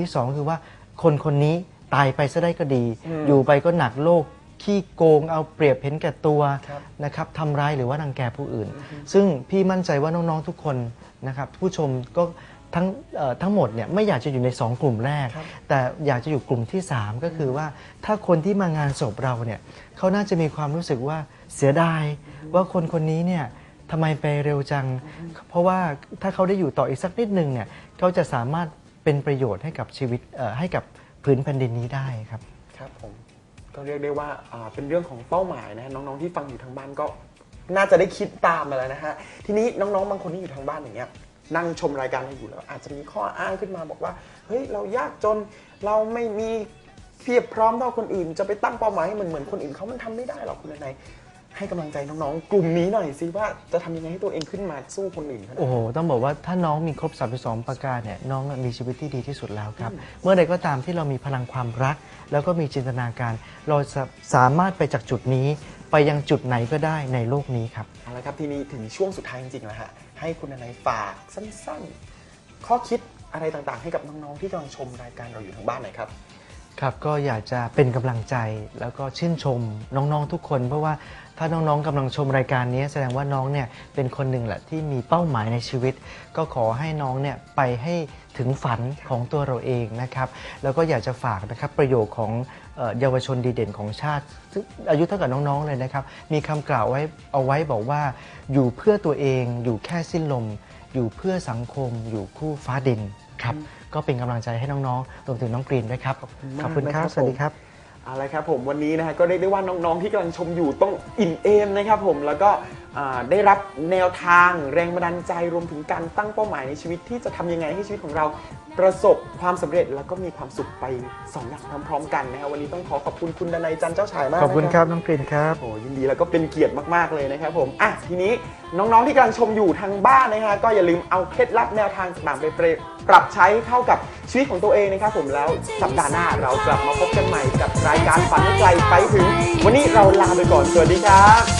ที่สองคือว่าคนคนนี้ตายไปซะได้ก็ดีอืมอยู่ไปก็หนักโลกขี้โกงเอาเปรียบเห็นแก่ตัวครับนะครับทำร้ายหรือว่ารังแกผู้อื่น ซึ่งพี่มั่นใจว่าน้องๆทุกคนนะครับผู้ชมก็ทั้งเอ่อทั้งหมดเนี่ยไม่อยากจะอยู่ใน 2 กลุ่มแรกครับแต่อยากจะอยู่กลุ่มที่ 3 ก็คือว่าถ้าคนที่มางานศพเราเนี่ยเขาน่าจะมีความรู้สึกว่าเสียดายว่าคนคนนี้เนี่ยทำไมไปเร็วจัง เพราะว่าถ้าเขาได้อยู่ต่ออีกสักนิดนึงเนี่ยเขาจะสามารถ เป็นประโยชน์ให้กับชีวิตให้กับพื้นแผ่นดินนี้ได้ครับครับผมก็เรียกได้ว่าเป็นเรื่องของเป้าหมายนะฮะน้องๆที่ฟังอยู่ทางบ้านก็น่าจะได้คิดตามมาแล้วนะฮะทีนี้น้องๆบางคนที่อยู่ทางบ้านอย่างเงี้ยนั่งชมรายการเราอยู่แล้ว อาจจะมีข้ออ้างขึ้นมาบอกว่าเฮ้ยเรายากจนเราไม่มีเพียบพร้อมเท่าคนอื่น จะไปตั้งเป้าหมายให้เหมือนเหมือนคนอื่นเขามันทำไม่ได้หรอกคุณนาย ให้กำลังใจน้องๆ กลุ่มนี้หน่อยสิว่าจะทำยังไงให้ตัวเองขึ้นมาสู้คนอื่นเขาได้ โอ้โห ต้องบอกว่าถ้าน้องมีครบ 32 ประการเนี่ยน้องมีชีวิตที่ดีที่สุดแล้วครับ เมื่อใดก็ตามที่เรามีพลังความรัก แล้วก็มีจินตนาการ เราจะสามารถไปจากจุดนี้ ไปยังจุดไหนก็ได้ในโลกนี้ครับ เอาละครับทีนี้ถึงช่วงสุดท้ายจริงๆแล้วฮะให้คุณนายฝากสั้นๆ ข้อคิดอะไรต่างๆ ให้กับน้องๆที่กำลังชมรายการเราอยู่ทางบ้านหน่อยครับ ครับก็อยากจะเป็นกำลังใจแล้วก็ชื่นชมน้องๆทุกคน เพราะว่าถ้าน้องๆกำลังชมรายการนี้แสดงว่าน้องเนี่ยเป็นคนหนึ่งแหละที่มีเป้าหมายในชีวิต ก็ขอให้น้องเนี่ยไปให้ถึงฝันของตัวเราเองนะครับ แล้วก็อยากจะฝากนะครับประโยคของเยาวชนดีเด่นของชาติซึ่งอายุเท่ากับน้องๆเลยนะครับ มีคำกล่าวไว้เอาไว้บอกว่า อยู่เพื่อตัวเองอยู่แค่สิ้นลม อยู่เพื่อสังคม อยู่คู่ฟ้าดิน ครับ ก็เป็นกำลังใจให้น้องๆรวมถึงน้องกรีนด้วยครับ ขอบคุณมากขอบคุณครับนะครับ สวัสดีครับ เอาละครับผมวันนี้นะฮะก็เรียกได้ว่าน้องๆที่กำลังชมอยู่ต้องอิ่มเอมนะครับผมแล้วก็อ่า ได้รับแนวทางแรงบันดาลใจรวมถึงการตั้งเป้าหมายในชีวิตที่จะทำยังไงให้ชีวิตของเราประสบความสำเร็จแล้วก็มีความสุขไปสองอย่างพร้อมๆกันนะฮะวันนี้ต้องขอขอบคุณคุณดนัยจันทร์เจ้าฉายมากขอบคุณนะครับน้องกรีนครับโอ้ยินดีแล้วก็เป็นเกียรติมากๆเลยนะครับผมอะทีนี้น้องๆที่กำลังชมอยู่ทางบ้านนะฮะก็อย่าลืมเอาเคล็ดลับแนวทางต่างๆไปปรับใช้เข้ากับชีวิตของตัวเองนะครับผมแล้วสัปดาห์หน้าเรากลับมาพบกันใหม่กับรายการฝันให้ไกลไปถึง วันนี้เราลาไปก่อนสวัสดีครับไป